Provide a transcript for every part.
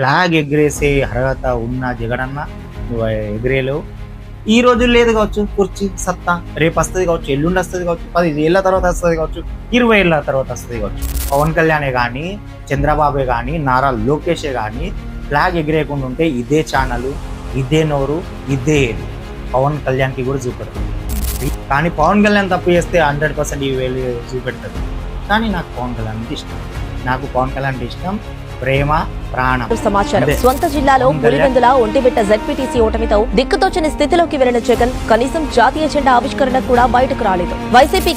Flag ఎగిరేసే అర్హత ఉన్న జగడన్న నువ్వు ఎగిరేలేవు. ఈ రోజు లేదు కావచ్చు కుర్చీ సత్తా రేపు వస్తుంది కావచ్చు ఎల్లుండి వస్తుంది కావచ్చు పది ఏళ్ళ తర్వాత వస్తుంది కావచ్చు ఇరవై ఏళ్ళ తర్వాత వస్తుంది కావచ్చు. పవన్ కళ్యాణే కానీ చంద్రబాబే కానీ నారా లోకేషే కానీ ఫ్లాగ్ ఎగిరేయకుండా ఉంటే ఇదే ఛానల్ ఇదే నోరు ఇదే ఏది. పవన్ కళ్యాణ్కి కూడా చూపెడుతుంది కానీ పవన్ కళ్యాణ్ తప్పు చేస్తే హండ్రెడ్ పర్సెంట్ ఈ వేలు చూపెడుతుంది కానీ నాకు పవన్ కళ్యాణ్ అంటే ఇష్టం. నాకు పవన్ కళ్యాణ్ అంటే ఇష్టం. ప్రేమ ప్రాణం. సమాచారం. స్వంత జిల్లాలో. పులివెందుల ఒంటిబిట్ట జెడ్పీటీసీ ఓటమితో దిక్కుతోచని స్థితిలోకి వెళ్ళిన జగన్ కనీసం జాతీయ జెండా ఆవిష్కరణ కూడా బయటకు రాలేదు. వైసీపీ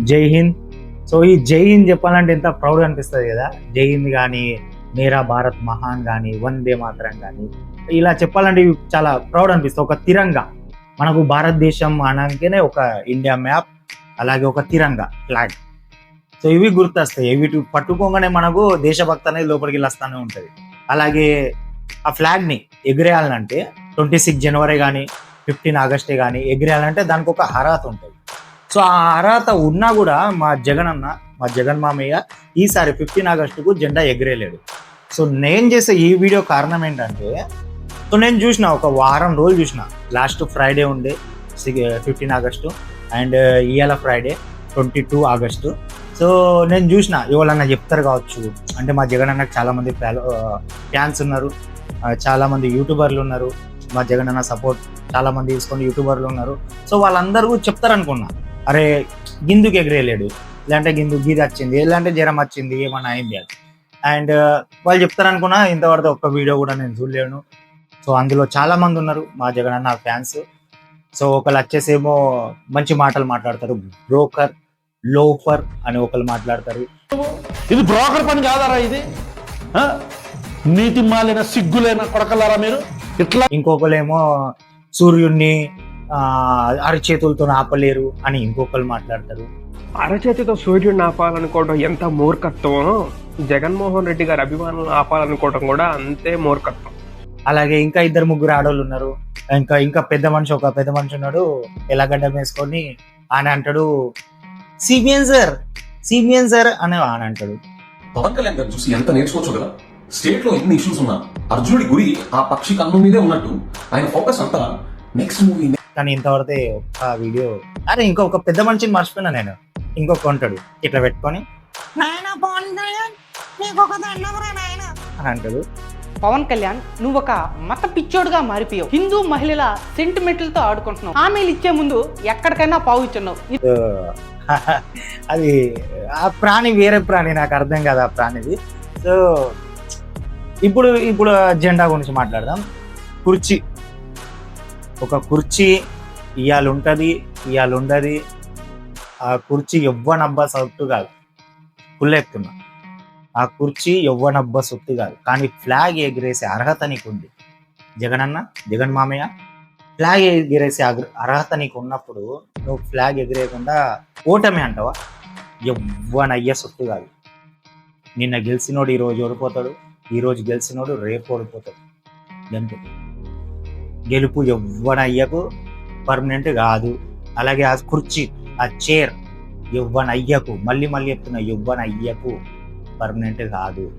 జై హింద్. సో ఈ జై హింద్ చెప్పాలంటే ఎంత ప్రౌడ్ అనిపిస్తుంది కదా? జై హింద్ కానీ మేరా భారత్ మహాన్ కానీ వందే మాతరం కానీ ఇలా చెప్పాలంటే చాలా ప్రౌడ్ అనిపిస్తుంది ఒక తిరంగా. మనకు భారతదేశం అనగానే ఒక ఇండియా మ్యాప్ అలాగే ఒక తిరంగా ఫ్లాగ్ సో ఇవి గుర్తొస్తాయి. ఇవి పట్టుకోగానే మనకు దేశభక్తి అనేది లోపలికి వెళ్ళొస్తానే ఉంటుంది. అలాగే ఆ ఫ్లాగ్ని ఎగిరేయాలంటే ట్వంటీ సిక్స్ జనవరి కానీ ఫిఫ్టీన్ ఆగస్టే కానీ ఎగిరేయాలంటే దానికి ఒక అర్హత ఉంటుంది. సో ఆ అర్హత ఉన్నా కూడా మా జగన్ అన్న మా జగన్ మామయ్య ఈసారి ఫిఫ్టీన్ ఆగస్టుకు జెండా ఎగిరేయలేడు. సో నేను చేసే ఈ వీడియో కారణం ఏంటంటే సో నేను చూసిన ఒక వారం రోజులు చూసిన. లాస్ట్ ఫ్రైడే ఉండే ఫిఫ్టీన్ ఆగస్టు అండ్ uh, ఇవాళ Friday twenty two August. So నేను చూసిన ఎవరన్నా చెప్తారు కావచ్చు. అంటే మా జగన్ అన్నకు చాలామంది uh, ఫ్యాన్స్ ఉన్నారు. చాలామంది యూట్యూబర్లు ఉన్నారు. మా జగన్ అన్న సపోర్ట్ చాలా మంది తీసుకొని యూట్యూబర్లు ఉన్నారు. సో వాళ్ళందరూ చెప్తారు అనుకున్నా. అరే గిందుకు ఎగిరేయలేడు. లేదంటే గిందు గీది వచ్చింది లేదంటే జ్వరం వచ్చింది ఏమన్నా అయింది అని. అండ్ uh, వాళ్ళు చెప్తారు అనుకున్నా ఇంతవరకు ఒక్క వీడియో కూడా నేను చూడలేను. సో అందులో చాలా మంది ఉన్నారు. మా జగన్ అన్న ఫ్యాన్స్. సో ఒకళ్ళు వచ్చేసేమో మంచి మాటలు మాట్లాడతారు. బ్రోకర్ లోఫర్ అని ఒకళ్ళు మాట్లాడతారు. ఇది బ్రోకర్ పని కాదారా ఇది? ఆ? నీతి మాలిన సిగ్గులేన కొడకలారా మీరు? ఇట్లా ఇంకొకరేమో సూర్యుడిని ఆ, అరిచేతులతో ఆపలేరు అని ఇంకొకరు మాట్లాడతారు. అరచేతితో సూర్యుడిని ఆపాలనుకోవడం ఎంత మూర్ఖత్వం? జగన్మోహన్ రెడ్డి గారి అభిమానులను ఆపాలనుకోవడం కూడా అంతే మూర్ఖత్వం. అలాగే ఇంకా ఇద్దరు ముగ్గురు ఆడవాళ్ళు ఉన్నారు. ఇంకా ఇంకా పెద్ద మనిషి ఒక పెద్ద మనిషి ఉన్నాడు. ఎలాగడ్డం వేసుకొని ఆయన అంటాడు సిబిఎన్ సార్ సిబిఎన్ సార్ అని ఆయన అంటాడు. పవన్ కళ్యాణ్ గారు చూసి ఎంత నేర్చుకోవచ్చు కదా? స్టేట్లో ఎన్ని ఇష్యూస్ ఉన్నా అర్జునుడి గురి ఆ పక్షి కన్ను మీదే ఉన్నట్టు ఆయన ఫోకస్ అంతా నెక్స్ట్ మూవీ కానీ ఇంతవరతే ఒక వీడియో అరే ఇంకొక పెద్ద మనిషిని మర్చిపోయినా నేను. ఇంకొక ఉంటాడు ఇట్లా పెట్టుకొని నాయనా పవన్ కళ్యాణ్ నీకు ఒక దండవరా నాయన. అని అంటాడు. పవన్ కళ్యాణ్ నువ్వు ఒక మత పిచ్చోడుగా మారిపోయావు. హిందూ మహిళల సెంటిమెంట్లతో ఆడుకుంటున్నావు. హామీలు ఇచ్చే ముందు ఎక్కడికైనా పావు ఇచ్చున్నావు. అది ఆ ప్రాణి వేరే ప్రాణి నాకు అర్థం కాదు ఆ ప్రాణిది. సో ఇప్పుడు ఇప్పుడు జెండా గురించి మాట్లాడదాం. కుర్చీ. ఒక కుర్చీ ఇవాళ ఉంటుంది ఇవాళ ఉండదు ఆ కుర్చీ ఎవ్వనబ్బా సౌట్టు కాదు. పుల్లెక్కుతున్నా. ఆ కుర్చీ ఎవ్వనబ్బా సొత్తు కాదు. కానీ ఫ్లాగ్ ఎగిరేసే అర్హత నీకుంది. జగనన్న జగన్ మామయ్య ఫ్లాగ్ ఎగిరేసే అగ్ర- అర్హత నీకు ఉన్నప్పుడు నువ్వు ఫ్లాగ్ ఎగిరేయకుండా ఓటమి అంటావా? ఎవ్వనయ్య సొత్తు కాదు. నిన్న గెలిచినోడు ఈరోజు ఓడిపోతాడు. ఈరోజు గెలిచినోడు రేపు ఓడిపోతాడు. గంతే గెలుపు ఎవ్వనయ్యకు పర్మనెంట్ కాదు. అలాగే ఆ కుర్చీ ఆ చైర్ ఎవ్వనయ్యకు మళ్ళీ మళ్ళీ చెప్తున్నా ఎవ్వనయ్యకు పర్మనెంట్ కాదు.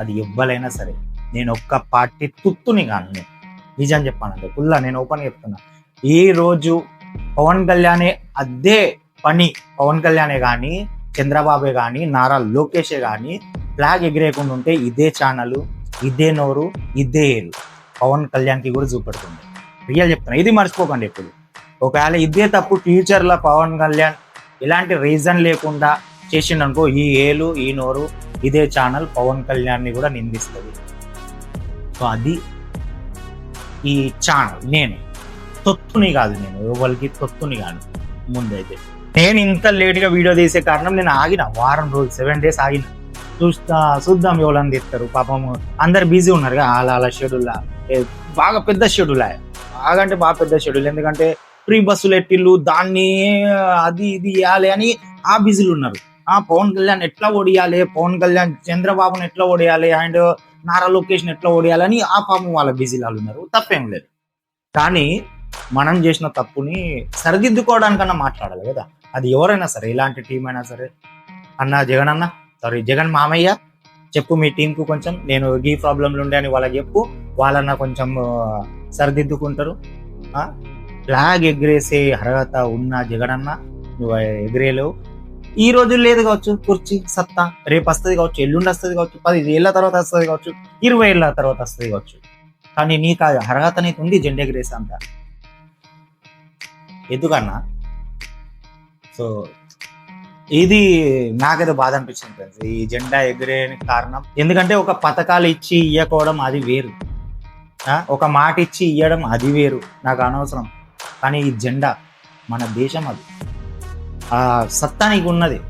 అది ఇవ్వలైనా సరే. నేను ఒక్క పార్టీ తుత్తుని కాను నేను. నిజం చెప్పానంటే ఫుల్లా నేను ఓపెన్ చెప్తున్నా. ఈ రోజు పవన్ కళ్యాణే అదే పని పవన్ కళ్యాణే కానీ చంద్రబాబే కానీ నారా లోకేషే కానీ ఫ్లాగ్ ఎగిరేయకుండా ఉంటే ఇదే ఛానల్ ఇదే నోరు ఇదే ఏరు. పవన్ కళ్యాణ్కి కూడా చూపెడుతుంది. రియల్ చెప్తున్నా. ఇది మర్చిపోకండి ఎప్పుడు. ఒకవేళ ఇదే తప్పు ఫ్యూచర్లో పవన్ కళ్యాణ్ ఎలాంటి రీజన్ లేకుండా చేసిండనుకో ఈ ఏలు ఈ నోరు ఇదే ఛానల్ పవన్ కళ్యాణ్ని కూడా నిందిస్తుంది. సో అది ఈ ఛానల్ నేను. తొత్తుని కాదు నేను ఎవరికి తొత్తుని కాదు ముందైతే. నేను ఇంత లేట్గా వీడియో తీసే కారణం నేను ఆగిన వారం రోజులు సెవెన్ డేస్ ఆగిన. చూస్తా చూద్దాం ఎవరని తీస్తారు పాపం అందరు బిజీ ఉన్నారు కదా అలా అలా షెడ్యూల్ బాగా పెద్ద షెడ్యూల్ బాగా అంటే బాగా పెద్ద షెడ్యూల్ ఎందుకంటే ఫ్రీ బస్సులు ఎట్టిళ్ళు దాన్ని అది ఇది ఇవ్వాలి అని ఆ బిజీలు ఉన్నారు. ఆ పవన్ కళ్యాణ్ ఎట్లా ఓడియాలి? పవన్ కళ్యాణ్ చంద్రబాబుని ఎట్లా ఓడియాలి? అండ్ నారా లొకేషన్ ఎట్లా ఓడియాలని ఆ పాపం వాళ్ళ బిజీలు ఉన్నారు. తప్పేం లేదు. కానీ మనం చేసిన తప్పుని సరిదిద్దుకోవడానికన్నా మాట్లాడాలి కదా. అది ఎవరైనా సరే ఎలాంటి టీం అయినా సరే. అన్న జగన్ అన్న సారీ జగన్ మామయ్య చెప్పు మీ టీంకు కొంచెం. నేను ఈ ప్రాబ్లంలు ఉండే అని వాళ్ళకి చెప్పు. వాళ్ళన్న కొంచెం సరిదిద్దుకుంటారు. ఫ్లాగ్ ఎగిరేసే అర్హత ఉన్న జగనన్న నువ్వు ఎగిరేలేవు. ఈ రోజు లేదు కావచ్చు? కుర్చీ సత్తా రేపు వస్తుంది కావచ్చు ఎల్లుండి వస్తుంది కావచ్చు పది తర్వాత వస్తుంది కావచ్చు ఇరవై ఏళ్ళ తర్వాత వస్తుంది కావచ్చు. కానీ నీకు ఆ అర్హత నీకు ఉంది జెండా ఎగిరేసి అంత. ఎందుకన్నా? సో ఇది నాకైతే బాధ అనిపించింది ఫ్రెండ్స్. ఈ జెండా ఎగిరే కారణం. ఎందుకంటే ఒక పథకాలు ఇచ్చి ఇవ్వకపోవడం అది వేరు. ఆ, ఒక మాట ఇచ్చి ఇవ్వడం అది వేరు. నాకు అనవసరం. కానీ ఈ జెండా మన దేశం అది. ఆ సత్తా నీకు ఉన్నది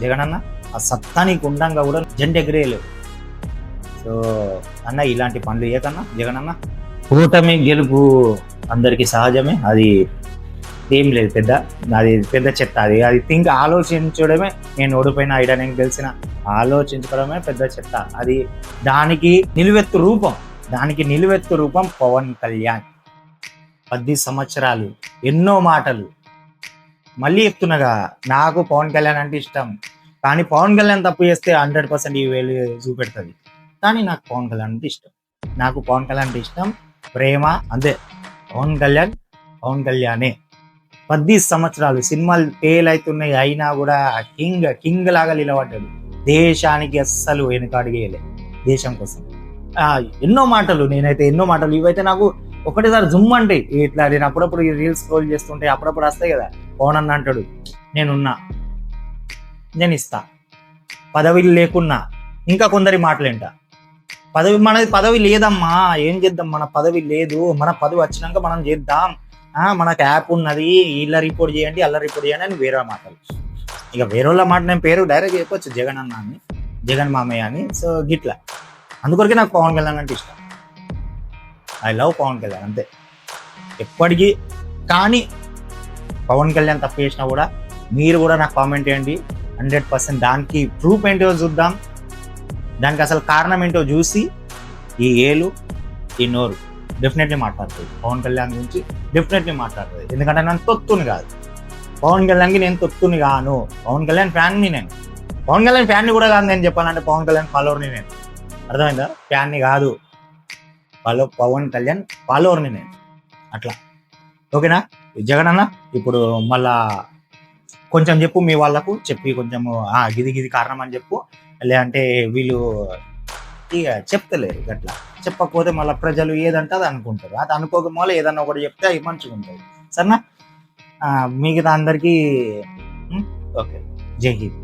జగనన్న ఆ సత్తా నీకు ఉండంగా కూడా జెండా ఎగిరేయలేవు సో అన్న ఇలాంటి పనులు ఏకన్నా జగనన్న కూటమి గెలుపు అందరికీ సహజమే. అది ఏం లేదు పెద్ద అది పెద్ద చెత్త. అది అది థింక్ ఆలోచించడమే నేను ఓడిపోయిన ఐడియా. నేను తెలిసిన ఆలోచించడమే పెద్ద చెత్త. అది దానికి నిలువెత్తు రూపం. దానికి నిలువెత్తు రూపం పవన్ కళ్యాణ్. పది సంవత్సరాలు ఎన్నో మాటలు మళ్ళీ చెప్తున్నగా నాకు పవన్ కళ్యాణ్ అంటే ఇష్టం. కానీ పవన్ కళ్యాణ్ తప్పు చేస్తే హండ్రెడ్ పర్సెంట్ ఈ వేలు చూపెడుతుంది. కానీ నాకు పవన్ కళ్యాణ్ అంటే ఇష్టం. నాకు పవన్ కళ్యాణ్ అంటే ఇష్టం. ప్రేమ అంతే. పవన్ కళ్యాణ్ పవన్ కళ్యాణే. పది సంవత్సరాలు సినిమాలు ఫెయిల్ అవుతున్నాయి అయినా కూడా కింగ్ కింగ్ లాగా నిలబడ్డాడు. దేశానికి అస్సలు వెనుకాడిగేయలే దేశం కోసం. ఆ, ఎన్నో మాటలు నేనైతే ఎన్నో మాటలు. ఇవైతే నాకు ఒకటేసారి జుమ్ అంటే ఇట్లా నేను అప్పుడప్పుడు రీల్స్ స్క్రోల్ చేస్తుంటే అప్పుడప్పుడు వస్తాయి కదా. పవన్ అంటాడు నేనున్నా నేను ఇస్తా పదవి లేకున్నా ఇంకా కొందరి మాటలేంట. పదవి మనది పదవి లేదమ్మా ఏం చేద్దాం? మన పదవి లేదు. మన పదవి వచ్చినాక మనం చేద్దాం. ఆ, మనకు యాప్ ఉన్నది ఇలా రిపోర్ట్ చేయండి అలా రిపోర్ట్ చేయండి అని వేరే మాటలు. ఇక వేరే వాళ్ళ మాట నేను పేరు డైరెక్ట్ చెప్పొచ్చు జగన్ అన్న అని జగన్ మామయ్య అని. సో గిట్లా. అందుకొరకే నాకు పవన్ కళ్యాణ్ అంటే ఇష్టం. ఐ లవ్ పవన్ కళ్యాణ్ అంతే. ఎప్పటికీ కానీ పవన్ కళ్యాణ్ తప్పు చేసినా కూడా మీరు కూడా నాకు కామెంట్ చేయండి. హండ్రెడ్ పర్సెంట్ దానికి ప్రూఫ్ ఏంటో చూద్దాం. దానికి అసలు కారణం ఏంటో చూసి ఈ ఏలు ఈ నోరు డెఫినెట్లీ మాట్లాడుతుంది. పవన్ కళ్యాణ్ గురించి డెఫినెట్లీ మాట్లాడుతుంది. ఎందుకంటే నన్ను తొత్తుని కాదు. పవన్ కళ్యాణ్కి నేను తొత్తుని కాను. పవన్ కళ్యాణ్ ఫ్యాన్ని నేను. పవన్ కళ్యాణ్ ఫ్యాన్ని కూడా కాదు నేను చెప్పాలంటే పవన్ కళ్యాణ్ ఫాలోవర్ని నేను. అర్థమైందా? ఫ్యాన్ని కాదు. ఫాలో పవన్ కళ్యాణ్ ఫాలోవర్ని నేను. అట్లా. ఓకేనా? జగన్ అన్న ఇప్పుడు మళ్ళా కొంచెం చెప్పు మీ వాళ్ళకు చెప్పి కొంచెము గిది గిది కారణం అని చెప్పు. లేదంటే వీళ్ళు ఇక చెప్తలేరు గట్లా. చెప్పకపోతే మళ్ళీ ప్రజలు ఏదంటే అది అనుకుంటారు. అది అనుకోక మళ్ళీ ఏదన్నా ఒకటి చెప్తే అవి మంచిగా ఉంటుంది. సరేనా? మిగతా అందరికీ ఓకే. జై హింద్.